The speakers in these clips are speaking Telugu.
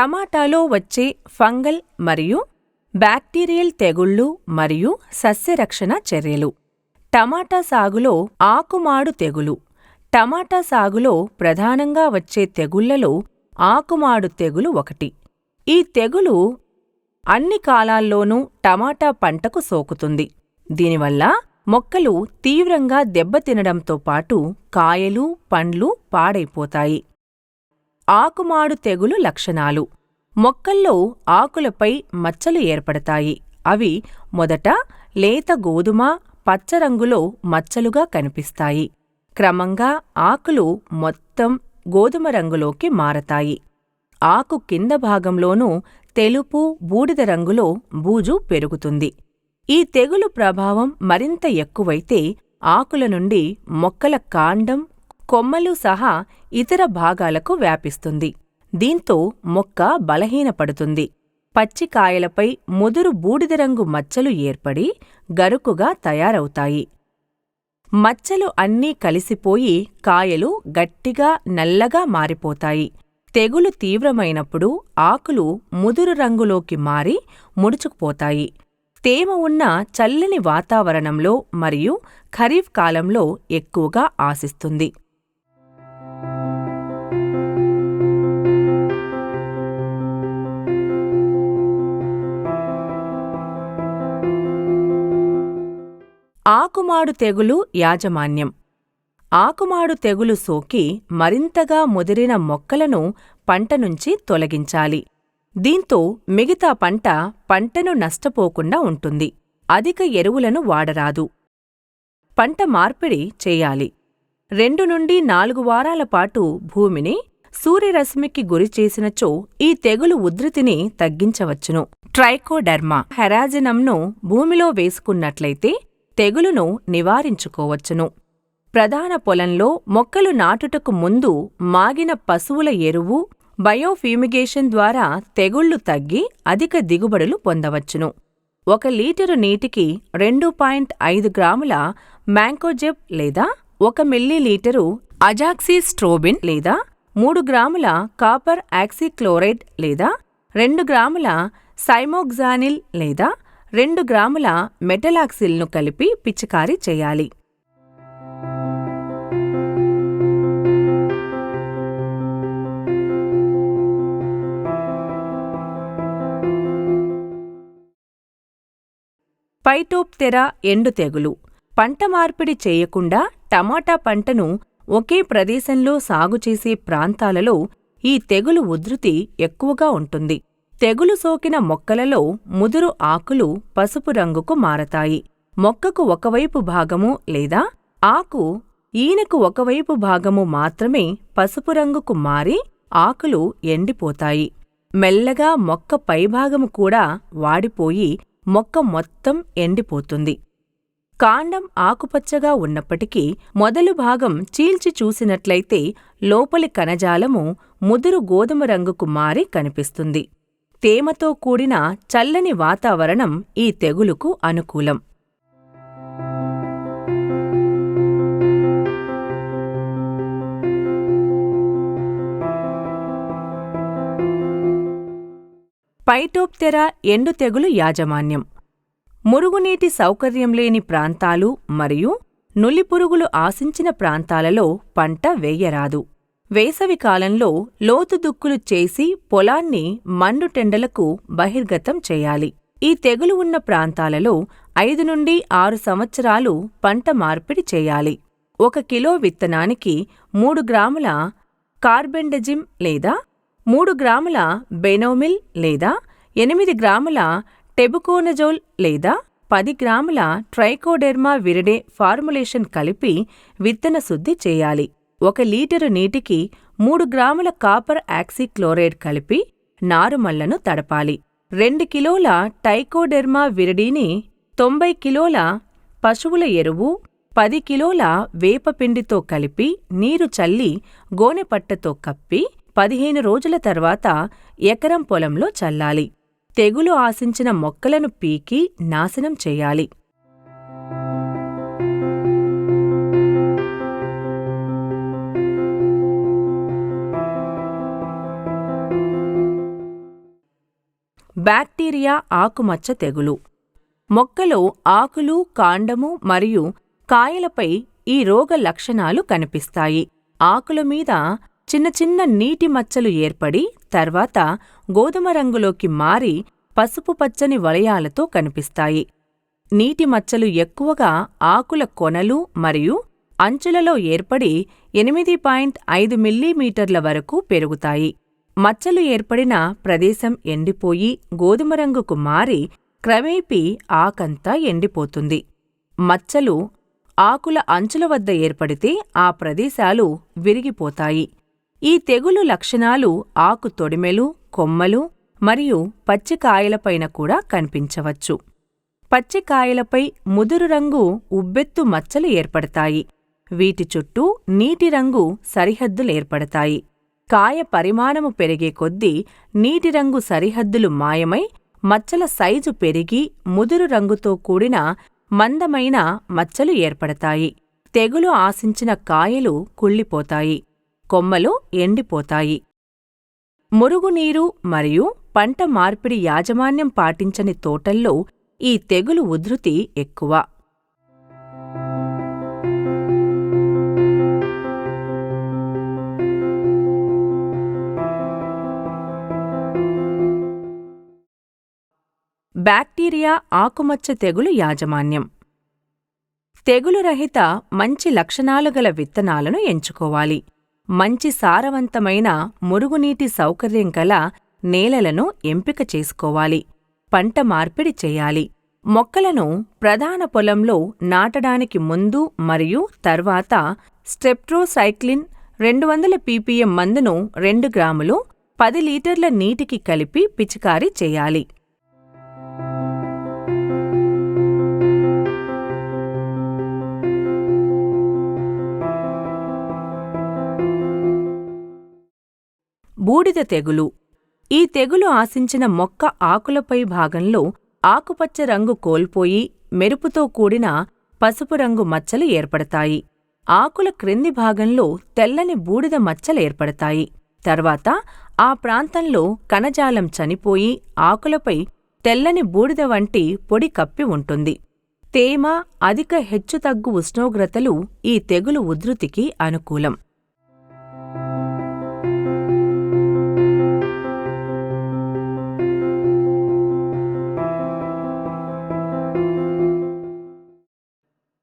టమాటాలో వచ్చే ఫంగల్ మరియు బ్యాక్టీరియల్ తెగుళ్ళు మరియు సస్యరక్షణ చర్యలు. టమాటా సాగులో ఆకుమాడు తెగులు. టమాటా సాగులో ప్రధానంగా వచ్చే తెగుళ్ళలో ఆకుమాడు తెగులు ఒకటి. ఈ తెగులు అన్ని కాలాల్లోనూ టమాటా పంటకు సోకుతుంది. దీనివల్ల మొక్కలు తీవ్రంగా దెబ్బతినడంతో పాటు కాయలు పండ్లు పాడైపోతాయి. ఆకుమాడు తెగులు లక్షణాలు. మొక్కల్లో ఆకులపై మచ్చలు ఏర్పడతాయి. అవి మొదట లేత గోధుమ పచ్చరంగులో మచ్చలుగా కనిపిస్తాయి. క్రమంగా ఆకులు మొత్తం గోధుమ రంగులోకి మారతాయి. ఆకు కింద భాగంలోనూ తెలుపు బూడిద రంగులో బూజు పెరుగుతుంది. ఈ తెగులు ప్రభావం మరింత ఎక్కువైతే ఆకుల నుండి మొక్కల కాండం కొమ్మలు సహా ఇతర భాగాలకు వ్యాపిస్తుంది. దీంతో మొక్క బలహీనపడుతుంది. పచ్చికాయలపై ముదురు బూడిదరంగు మచ్చలు ఏర్పడి గరుకుగా తయారవుతాయి. మచ్చలు అన్నీ కలిసిపోయి కాయలు గట్టిగా నల్లగా మారిపోతాయి. తెగులు తీవ్రమైనప్పుడు ఆకులు ముదురు రంగులోకి మారి ముడుచుకుపోతాయి. తేమ ఉన్న చల్లని వాతావరణంలో మరియు ఖరీఫ్ కాలంలో ఎక్కువగా ఆశిస్తుంది. ఆకుమాడు తెగులు యాజమాన్యం. ఆకుమాడు తెగులు సోకి మరింతగా ముదిరిన మొక్కలను పంట నుంచి తొలగించాలి. దీంతో మిగతా పంట పంటను నష్టపోకుండా ఉంటుంది. అధిక ఎరువులను వాడరాదు. పంట మార్పిడి చేయాలి. రెండు నుండి నాలుగు వారాల పాటు భూమిని సూర్యరశ్మికి గురిచేసినచో ఈ తెగులు ఉధృతిని తగ్గించవచ్చును. ట్రైకోడర్మా హెరాజినంను భూమిలో వేసుకున్నట్లయితే తెగులును నివారించుకోవచ్చును. ప్రధాన పొలంలో మొక్కలు నాటుటకు ముందు మాగిన పశువుల ఎరువు బయోఫ్యూమిగేషన్ ద్వారా తెగుళ్ళు తగ్గి అధిక దిగుబడులు పొందవచ్చును. ఒక లీటరు నీటికి రెండు పాయింట్ ఐదు గ్రాముల మ్యాంకోజెబ్ లేదా ఒక మిల్లీలీటరు అజాక్సిస్ట్రోబిన్ లేదా మూడు గ్రాముల కాపర్ ఆక్సిక్లోరైడ్ లేదా రెండు గ్రాముల సైమోగ్జానిల్ లేదా రెండు గ్రాముల మెటలాక్సిల్ను కలిపి పిచికారీ చేయాలి. పైటోప్తెరా ఎండు తెగులు. పంట మార్పిడి చేయకుండా టమాటా పంటను ఒకే ప్రదేశంలో సాగు చేసే ప్రాంతాలలో ఈ తెగులు ఉధృతి ఎక్కువగా ఉంటుంది. తెగులు సోకిన మొక్కలలో ముదురు ఆకులు పసుపు రంగుకు మారతాయి. మొక్కకు ఒకవైపు భాగము లేదా ఆకు ఈనకు ఒకవైపు భాగము మాత్రమే పసుపు రంగుకు మారి ఆకులు ఎండిపోతాయి. మెల్లగా మొక్క పైభాగము కూడా వాడిపోయి మొక్క మొత్తం ఎండిపోతుంది. కాండం ఆకుపచ్చగా ఉన్నప్పటికీ మొదలు భాగం చీల్చి చూసినట్లయితే లోపలి కణజాలము ముదురు గోధుమ రంగుకు మారి కనిపిస్తుంది. తేమతో కూడిన చల్లని వాతావరణం ఈ తెగులుకు అనుకూలం. పైటోప్తెరా ఎండు తెగులు యాజమాన్యం. మురుగునీటి సౌకర్యం లేని ప్రాంతాలు మరియు నులిపురుగులు ఆశించిన ప్రాంతాలలో పంట వేయరాదు. వేసవి కాలంలో లోతు దుక్కులు చేసి పొలాన్ని మండుటెండలకు బహిర్గతం చేయాలి. ఈ తెగులు ఉన్న ప్రాంతాలలో ఐదు నుండి ఆరు సంవత్సరాలు పంట మార్పిడి చేయాలి. ఒక కిలో విత్తనానికి మూడు గ్రాముల కార్బెండజిమ్ లేదా మూడు గ్రాముల బెనోమిల్ లేదా ఎనిమిది గ్రాముల టెబుకోనజోల్ లేదా పది గ్రాముల ట్రైకోడెర్మా విరిడే ఫార్ములేషన్ కలిపి విత్తన శుద్ధి చేయాలి. ఒక లీటరు నీటికి మూడు గ్రాముల కాపర్ యాక్సిక్లోరైడ్ కలిపి నారుమళ్ళను తడపాలి. రెండు కిలోల టైకోడెర్మా విరడీని తొంభై కిలోల పశువుల ఎరువు పది కిలోల వేపపిండితో కలిపి నీరు చల్లి గోనెపట్టతో కప్పి పదిహేను రోజుల తర్వాత ఎకరం పొలంలో చల్లాలి. తెగులు ఆశించిన మొక్కలను పీకి నాశనం చేయాలి. బ్యాక్టీరియా ఆకుమచ్చ తెగులు. మొక్కలో ఆకులు కాండము మరియు కాయలపై ఈ రోగ లక్షణాలు కనిపిస్తాయి. ఆకుల మీద చిన్న చిన్న నీటి మచ్చలు ఏర్పడి తర్వాత గోధుమ రంగులోకి మారి పసుపు పచ్చని వలయాలతో కనిపిస్తాయి. నీటి మచ్చలు ఎక్కువగా ఆకుల కొనలు మరియు అంచులలో ఏర్పడి ఎనిమిది పాయింట్ ఐదు మిల్లీమీటర్ల వరకు పెరుగుతాయి. మచ్చలు ఏర్పడిన ప్రదేశం ఎండిపోయి గోధుమ రంగుకు మారి క్రమేపీ ఆకంతా ఎండిపోతుంది. మచ్చలు ఆకుల అంచుల వద్ద ఏర్పడితే ఆ ప్రదేశాలు విరిగిపోతాయి. ఈ తెగులు లక్షణాలు ఆకు తొడిమెలు కొమ్మలు మరియు పచ్చికాయలపైన కూడా కనిపించవచ్చు. పచ్చికాయలపై ముదురు రంగు ఉబ్బెత్తు మచ్చలు ఏర్పడతాయి. వీటి చుట్టూ నీటి రంగు సరిహద్దులేర్పడతాయి కాయ పరిమాణము పెరిగే కొద్దీ నీటి రంగు సరిహద్దులు మాయమై మచ్చల సైజు పెరిగి ముదురు రంగుతో కూడిన మందమైన మచ్చలు ఏర్పడతాయి. తెగులు ఆశించిన కాయలు కుళ్ళిపోతాయి. కొమ్మలు ఎండిపోతాయి. మురుగునీరు మరియు పంట మార్పిడి యాజమాన్యం పాటించని తోటల్లో ఈ తెగులు ఉధృతి ఎక్కువ. బ్యాక్టీరియా ఆకుమచ్చ తెగులు యాజమాన్యం. తెగులు రహిత మంచి లక్షణాలు గల విత్తనాలను ఎంచుకోవాలి. మంచి సారవంతమైన మురుగునీటి సౌకర్యం గల నేలలను ఎంపిక చేసుకోవాలి. పంట మార్పిడి చేయాలి. మొక్కలను ప్రధాన పొలంలో నాటడానికి ముందు మరియు తర్వాత స్టెప్ట్రోసైక్లిన్ రెండు వందల పీపీఎం మందును రెండు గ్రాములు పది లీటర్ల నీటికి కలిపి పిచికారీ చేయాలి. బూడిద తెగులు. ఈ తెగులు ఆశించిన మొక్క ఆకులపై భాగంలో ఆకుపచ్చ రంగు కోల్పోయి మెరుపుతో కూడిన పసుపు రంగు మచ్చలు ఏర్పడతాయి. ఆకుల క్రింది భాగంలో తెల్లని బూడిద మచ్చలు ఏర్పడతాయి. తర్వాత ఆ ప్రాంతంలో కణజాలం చనిపోయి ఆకులపై తెల్లని బూడిద వంటి పొడి కప్పి ఉంటుంది. తేమ అధిక హెచ్చుతగ్గు ఉష్ణోగ్రతలు ఈ తెగులు ఉధృతికి అనుకూలం.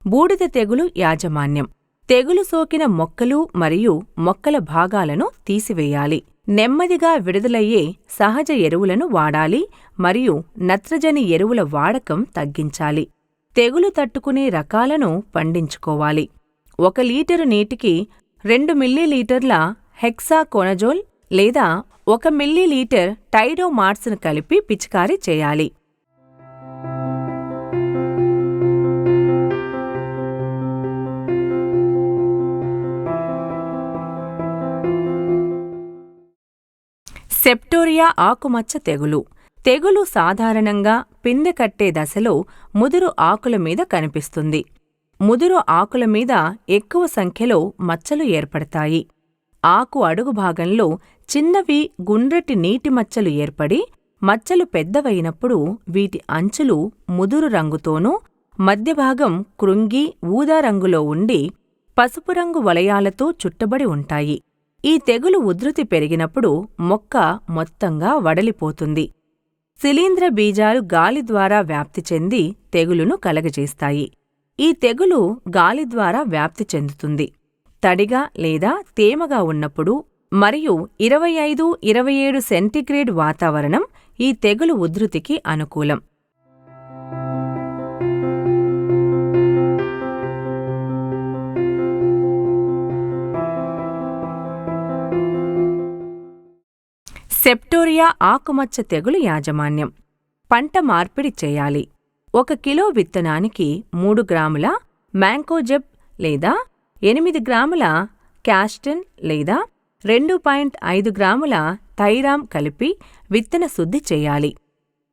బూడిద తెగులు యాజమాన్యం. తెగులు సోకిన మొక్కలు మరియు మొక్కల భాగాలను తీసివేయాలి. నెమ్మదిగా విడుదలయ్యే సహజ ఎరువులను వాడాలి మరియు నత్రజని ఎరువుల వాడకం తగ్గించాలి. తెగులు తట్టుకునే రకాలను పండించుకోవాలి. ఒక లీటరు నీటికి రెండు మిల్లీలీటర్ల హెక్సాకోనజోల్ లేదా ఒక మిల్లీలీటర్ టైడోమార్స్ను కలిపి పిచికారీ చేయాలి. సెప్టోరియా ఆకుమచ్చ తెగులు. తెగులు సాధారణంగా పిందె కట్టే దశలో ముదురు ఆకుల మీద కనిపిస్తుంది. ముదురు ఆకుల మీద ఎక్కువ సంఖ్యలో మచ్చలు ఏర్పడతాయి. ఆకు అడుగు భాగంలో చిన్నవి గుండ్రటి నీటి మచ్చలు ఏర్పడి మచ్చలు పెద్దవైనప్పుడు వీటి అంచులు ముదురు రంగుతోనూ మధ్యభాగం కృంగి ఊదా రంగులో ఉండి పసుపు రంగు వలయాలతో చుట్టబడి ఉంటాయి. ఈ తెగులు ఉధృతి పెరిగినప్పుడు మొక్క మొత్తంగా వడలిపోతుంది. శిలీంద్ర బీజాలు గాలి ద్వారా వ్యాప్తి చెంది తెగులును కలగజేస్తాయి. ఈ తెగులు గాలి ద్వారా వ్యాప్తి చెందుతుంది. తడిగా లేదా తేమగా ఉన్నప్పుడు మరియు ఇరవై ఐదు ఇరవై ఏడు సెంటిగ్రేడ్ వాతావరణం ఈ తెగులు ఉధృతికి అనుకూలం. సెప్టోరియా ఆకుమచ్చ తెగులు యాజమాన్యం. పంట మార్పిడి చేయాలి. ఒక కిలో విత్తనానికి మూడు గ్రాముల మ్యాంకోజెబ్ లేదా ఎనిమిది గ్రాముల క్యాస్టిన్ లేదా రెండు పాయింట్ ఐదు గ్రాముల థైరామ్ కలిపి విత్తన శుద్ధి చేయాలి.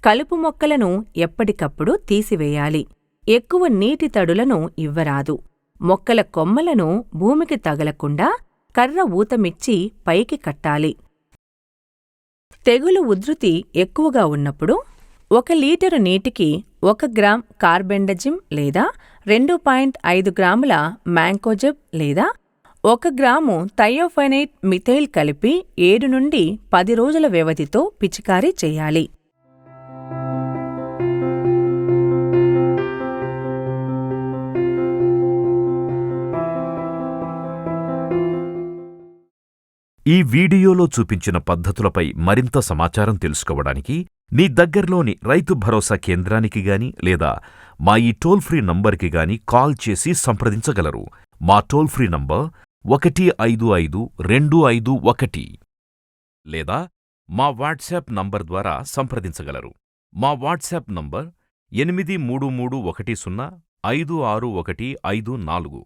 కలుపు మొక్కలను ఎప్పటికప్పుడు తీసివేయాలి. ఎక్కువ నీటి తడులను ఇవ్వరాదు. మొక్కల కొమ్మలను భూమికి తగలకుండా కర్ర ఊతమిచ్చి పైకి కట్టాలి. తెగులు ఉధృతి ఎక్కువగా ఉన్నప్పుడు ఒక లీటరు నీటికి ఒక గ్రామ్ కార్బెండజిమ్ లేదా రెండు పాయింట్ ఐదు గ్రాముల మ్యాంకోజెబ్ లేదా ఒక గ్రాము థయోఫైనైట్ మిథైల్ కలిపి ఏడు నుండి పది రోజుల వ్యవధితో పిచికారీ చేయాలి. ఈ వీడియోలో చూపించిన పద్ధతులపై మరింత సమాచారం తెలుసుకోవడానికి మీ దగ్గర్లోని రైతు భరోసా కేంద్రానికి గాని లేదా మా ఈ టోల్ ఫ్రీ నంబర్కి గాని కాల్ చేసి సంప్రదించగలరు. మా టోల్ ఫ్రీ నంబర్ ఒకటి ఐదు ఐదు రెండు ఐదు ఒకటి లేదా మా వాట్సాప్ నంబర్ ద్వారా సంప్రదించగలరు. మా వాట్సాప్ నంబర్ ఎనిమిది మూడు మూడు ఒకటి సున్నా ఐదు ఆరు ఒకటి ఐదు నాలుగు.